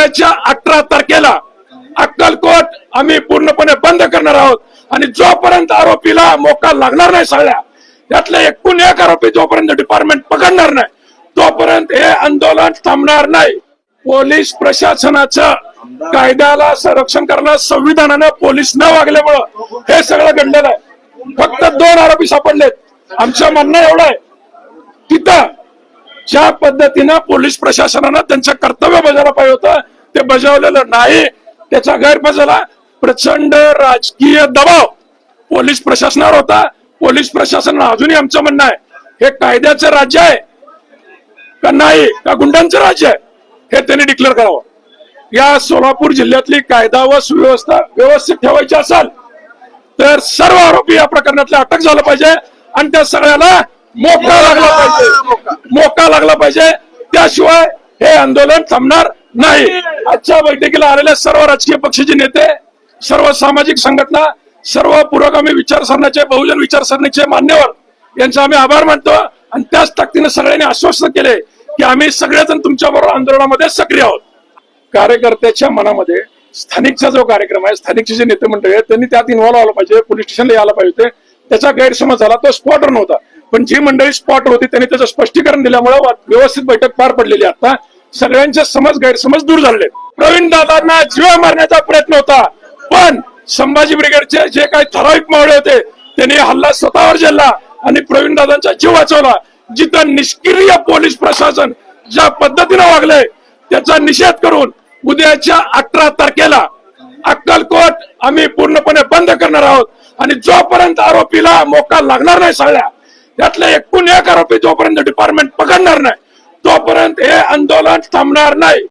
महिन्याच्या अठरा तारखेला अक्कलकोट आम्ही पूर्णपणे बंद करणार आहोत. आणि जोपर्यंत आरोपीला मोका लागणार नाही सगळ्या त्यातले एकूण एक आरोपी जोपर्यंत डिपार्टमेंट पकडणार नाही तोपर्यंत हे आंदोलन थांबणार नाही. पोलीस प्रशासनाचं कायद्याला संरक्षण करणं संविधानानं पोलीस न वागल्यामुळं हे सगळं घडलेलं आहे. फक्त दोन आरोपी सापडलेत. आमचं म्हणणं एवढं आहे तिथं ज्या पद्धतीनं पोलीस प्रशासनानं त्यांचं कर्तव्य बजावलं पाहिजे होतं ते बजावलेलं नाही. त्याचा गैरफायदा प्रचंड राजकीय दबाव पोलीस प्रशासनावर होता. पोलीस प्रशासनानं अजूनही आमचं म्हणणं आहे हे कायद्याचं राज्य आहे का नाही का गुंडांचं राज्य आहे हे त्यांनी डिक्लेअर करावं. या सोलापूर जिल्ह्यातली कायदा व सुव्यवस्था व्यवस्थित ठेवायची असेल तर सर्व आरोपी या प्रकरणातले अटक झालं पाहिजे. आणि त्या सगळ्याला मोका लागला पाहिजे. मोका लागला पाहिजे. त्याशिवाय हे आंदोलन थांबणार नाही. आजच्या बैठकीला आलेल्या सर्व राजकीय पक्षाचे नेते सर्व सामाजिक संघटना सर्व पुरोगामी विचारसरणीचे बहुजन विचारसरणीचे मान्यवर यांचा आम्ही आभार मानतो आणि त्याच ताकदीनं सगळ्यांनी आश्वस्त केले की आम्ही सगळेजण तुमच्या बरोबर आंदोलनामध्ये सक्रिय आहोत. कार्यकर्त्याच्या मनामध्ये स्थानिकचा जो कार्यक्रम आहे स्थानिकचे जे नेते मंडळी आहेत त्यांनी त्यात इन्व्हॉल्व आलं पाहिजे. पोलीस स्टेशनला यायला पाहिजे होते. त्याचा गैरसमज झाला तो स्पॉटवर नव्हता पण जी मंडळी स्पॉट होती त्यांनी त्याचं स्पष्टीकरण दिल्यामुळे व्यवस्थित बैठक पार पडलेली आता सगळ्यांचे समज गैरसमज दूर झाले प्रवीण दादांना जीव मारण्याचा प्रयत्न होता. पण संभाजी ब्रिगेडचे जे काही ठराविक मावळे होते त्यांनी हल्ला स्वतःवर झेलला आणि प्रवीण दादांचा जीव वाचवला. जिथं निष्क्रिय पोलीस प्रशासन ज्या पद्धतीनं वागलंय त्याचा निषेध करून उद्याच्या अठरा तारखेला अक्कलकोट आम्ही पूर्णपणे बंद करणार आहोत. आणि जोपर्यंत आरोपीला मोका लागणार नाही सगळ्या यातला एकूण एक आरोपी जोपर्यंत डिपार्टमेंट पकडणार नाही तोपर्यंत हे आंदोलन थांबणार नाही.